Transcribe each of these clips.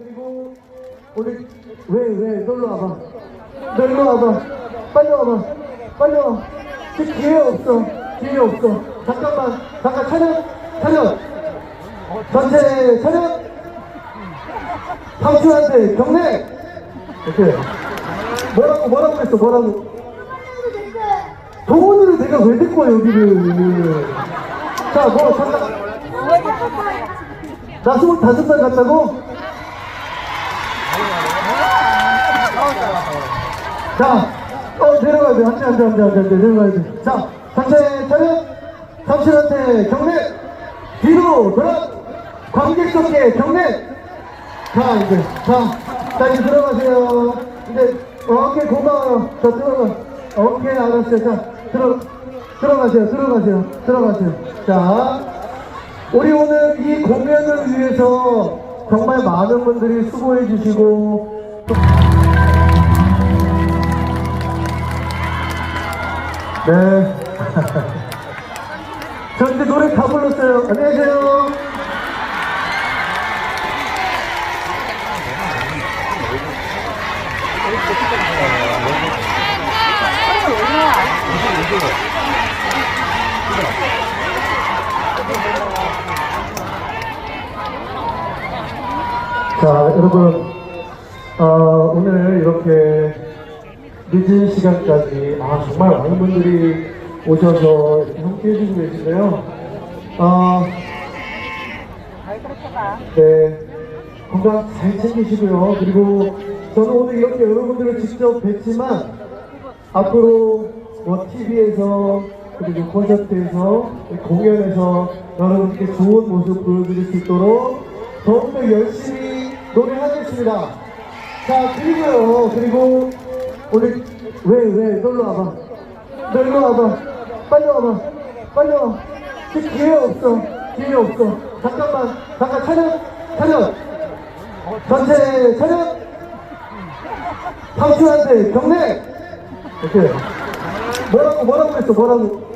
그리고 우리 왜왜 놀러 와봐. 놀러 와봐. 빨리 와봐. 빨리 와 기회 없어. 기회 없어. 잠깐만. 잠깐 차렷. 차렷. 전체 차렷. 당신한테 경례. 이렇게. 뭐라고 뭐라고 했어? 뭐라고? 동원이를 내가 왜 데리고 와 여기를? 자뭐 잠깐. 나 스물다섯 살 같다고? 자, 어, 내려가야 돼. 안 돼, 안 돼, 안 돼, 안 돼, 안 돼. 내려가야 돼. 자, 상체 차렷. 당신한테 경례. 뒤로 돌아. 관객석에 경례. 자, 이제. 자, 자, 이제 들어가세요. 이제, 오케이, 고마워요. 자, 들어가. 오케이, 알았어요. 자, 들어, 들어가세요. 들어가세요. 들어가세요. 자. 우리 오늘 이 공연을 위해서 정말 많은 분들이 수고해 주시고 또- 네. 저 이제 노래 다 불렀어요. 안녕히 계세요. 자, 여러분, 어, 오늘 이렇게 늦은 시간까지, 아, 정말 많은 분들이 오셔서 이렇게 함께 해주고 계신데요. 어, 네, 건강 잘 챙기시고요. 그리고 저는 오늘 이렇게 여러분들을 직접 뵀지만, 앞으로 뭐 TV에서, 그리고 콘서트에서, 공연에서 여러분께 좋은 모습 보여드릴 수 있도록 더욱더 열심히 노래하겠습니다. 자, 그리고요, 그리고 오늘 왜, 왜, 놀러 와봐. 놀러 와봐. 빨리 와봐. 빨리 와. 지금 기회 없어. 기회 없어. 잠깐만, 잠깐 차렷, 차렷. 전체 차렷. 당신한테 경례. 이렇게. 뭐라고, 뭐라고 했어, 뭐라고.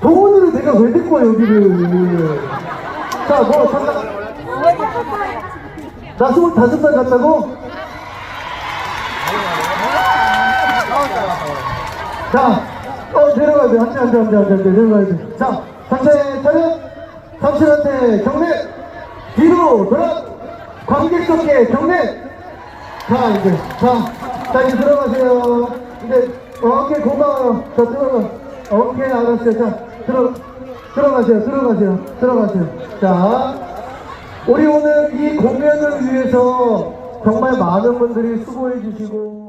동원이를 내가 왜 데리고 와, 여기를. 자, 뭐, 잠깐. 나 스물다섯 살 같다고? 자, 어, 내려가야 돼. 안 돼, 안 돼, 안 돼, 안 돼, 안 돼. 내려가야 돼. 자, 상체 차렷. 당신한테 경례. 뒤로 돌아. 관객석에 경례. 자, 이제. 자, 자, 이제 들어가세요. 이제, 어, 오케이, 고마워요. 자, 들어가. 오케이, 알았어요. 자, 들어, 들어가세요. 들어가세요. 들어가세요. 자, 우리 오늘 이 공연을 위해서 정말 많은 분들이 수고해 주시고